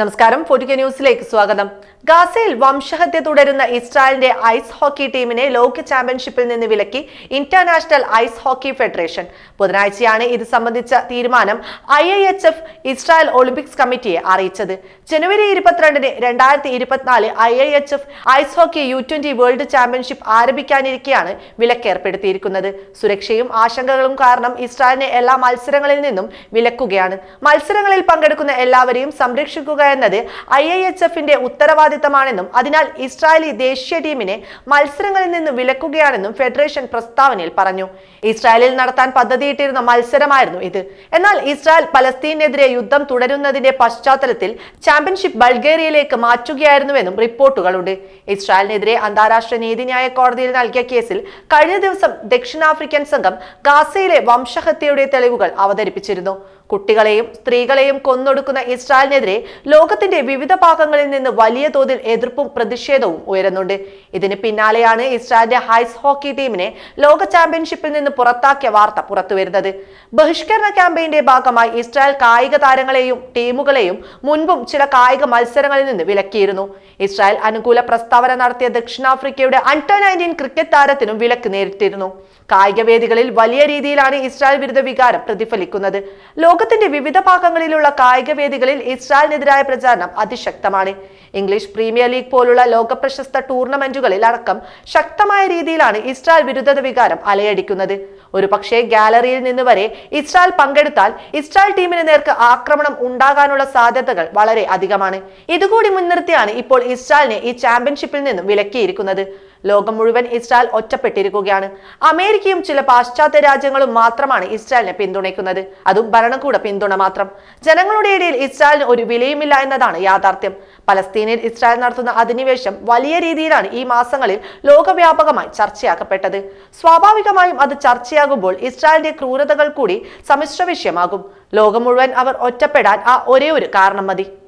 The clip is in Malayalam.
നമസ്കാരം. ഫോർട്ടിക്ക ന്യൂസിലേക്ക് സ്വാഗതം. ഗാസയിൽ വംശഹത്യ തുടരുന്ന ഇസ്രായേലിന്റെ ഐസ് ഹോക്കി ടീമിനെ ലോക ചാമ്പ്യൻഷിപ്പിൽ നിന്ന് വിലക്കി ഇന്റർനാഷണൽ ഐസ് ഹോക്കി ഫെഡറേഷൻ. ബുധനാഴ്ചയാണ് ഇത് സംബന്ധിച്ച തീരുമാനം I I H F Israel Olympics കമ്മിറ്റിയെ അറിയിച്ചത്. ജനുവരി ഇരുപത്തിരണ്ടിന് രണ്ടായിരത്തി ഇരുപത്തിനാല് I I H F ice hockey U twenty world championship ആരംഭിക്കാനിരിക്കെയാണ് വിലക്കേർപ്പെടുത്തിയിരിക്കുന്നത്. സുരക്ഷയും ആശങ്കകളും കാരണം ഇസ്രായേലിനെ എല്ലാ മത്സരങ്ങളിൽ നിന്നും വിലക്കുകയാണ്. മത്സരങ്ങളിൽ പങ്കെടുക്കുന്ന എല്ലാവരെയും സംരക്ഷിക്കുക എന്നത് ഐ ഐ എച്ച് എഫിന്റെ ഉത്തരവാദിത്തമാണെന്നും അതിനാൽ ഇസ്രായേലി ദേശീയ ടീമിനെ മത്സരങ്ങളിൽ നിന്ന് വിലക്കുകയാണെന്നും ഫെഡറേഷൻ പ്രസ്താവനയിൽ പറഞ്ഞു. ഇസ്രായേലിൽ നടത്താൻ പദ്ധതിയിട്ടിരുന്ന മത്സരമായിരുന്നു ഇത്. എന്നാൽ ഇസ്രായേൽ പലസ്തീനെതിരെ യുദ്ധം തുടരുന്നതിന്റെ പശ്ചാത്തലത്തിൽ ചാമ്പ്യൻഷിപ്പ് ബൾഗേറിയയിലേക്ക് മാറ്റുകയായിരുന്നുവെന്നും റിപ്പോർട്ടുകളുണ്ട്. ഇസ്രായേലിനെതിരെ അന്താരാഷ്ട്ര നീതിന്യായ കോടതിയിൽ നൽകിയ കേസിൽ കഴിഞ്ഞ ദിവസം ദക്ഷിണാഫ്രിക്കൻ സംഘം ഗാസയിലെ വംശഹത്യയുടെ തെളിവുകൾ അവതരിപ്പിച്ചിരുന്നു. കുട്ടികളെയും സ്ത്രീകളെയും കൊന്നൊടുക്കുന്ന ഇസ്രായേലിനെതിരെ ലോകത്തിന്റെ വിവിധ ഭാഗങ്ങളിൽ നിന്ന് വലിയ തോതിൽ എതിർപ്പും പ്രതിഷേധവും ഉയരുന്നുണ്ട്. ഇതിന് പിന്നാലെയാണ് ഇസ്രായേലിന്റെ ഹൈസ് ഹോക്കി ടീമിനെ ലോക ചാമ്പ്യൻഷിപ്പിൽ നിന്ന് പുറത്താക്കിയ വാർത്ത പുറത്തുവരുന്നത്. ബഹിഷ്കരണ ക്യാമ്പയിന്റെ ഭാഗമായി ഇസ്രായേൽ കായിക താരങ്ങളെയും ടീമുകളെയും മുൻപും ചില കായിക മത്സരങ്ങളിൽ നിന്ന് വിലക്കിയിരുന്നു. ഇസ്രായേൽ അനുകൂല പ്രസ്താവന നടത്തിയ ദക്ഷിണാഫ്രിക്കയുടെ അണ്ടർ നയന്റീൻ ക്രിക്കറ്റ് താരത്തിനും വിലക്ക് നേരിട്ടിരുന്നു. കായിക വേദികളിൽ വലിയ രീതിയിലാണ് ഇസ്രായേൽ വിരുദ്ധ വികാരം പ്രതിഫലിക്കുന്നത്. ലോകത്തിന്റെ വിവിധ ഭാഗങ്ങളിലുള്ള കായിക വേദികളിൽ ഇസ്രായേലിനെതിരായ പ്രചാരണം അതിശക്തമാണ്. ഇംഗ്ലീഷ് പ്രീമിയർ ലീഗ് പോലുള്ള ലോക പ്രശസ്ത ടൂർണമെന്റുകളിൽ അടക്കം ശക്തമായ രീതിയിലാണ് ഇസ്രായേൽ വിരുദ്ധത വികാരം അലയടിക്കുന്നത്. ഒരു പക്ഷേ ഗാലറിയിൽ നിന്ന് വരെ ഇസ്രായേൽ പങ്കെടുത്താൽ ഇസ്രായേൽ ടീമിന് നേർക്ക് ആക്രമണം ഉണ്ടാകാനുള്ള സാധ്യതകൾ വളരെ അധികമാണ്. ഇതുകൂടി മുൻനിർത്തിയാണ് ഇപ്പോൾ ഇസ്രായേലിനെ ഈ ചാമ്പ്യൻഷിപ്പിൽ നിന്നും വിലക്കിയിരിക്കുന്നത്. ലോകം മുഴുവൻ ഇസ്രായേൽ ഒറ്റപ്പെട്ടിരിക്കുകയാണ്. അമേരിക്കയും ചില പാശ്ചാത്യ രാജ്യങ്ങളും മാത്രമാണ് ഇസ്രായേലിനെ പിന്തുണയ്ക്കുന്നത്. അതും ഭരണകൂട പിന്തുണ മാത്രം. ജനങ്ങളുടെ ഇടയിൽ ഇസ്രായേലിന് ഒരു വിലയുമില്ല എന്നതാണ് യാഥാർത്ഥ്യം. പലസ്തീനിൽ ഇസ്രായേൽ നടത്തുന്ന അധിനിവേശം വലിയ രീതിയിലാണ് ഈ മാസങ്ങളിൽ ലോകവ്യാപകമായി ചർച്ചയാക്കപ്പെട്ടത്. സ്വാഭാവികമായും അത് ചർച്ചയാകുമ്പോൾ ഇസ്രായേലിന്റെ ക്രൂരതകൾ കൂടി സമ്മിശ്ര വിഷയമാകും. ലോകം മുഴുവൻ അവർ ഒറ്റപ്പെടാൻ ആ ഒരേ ഒരു കാരണം മതി.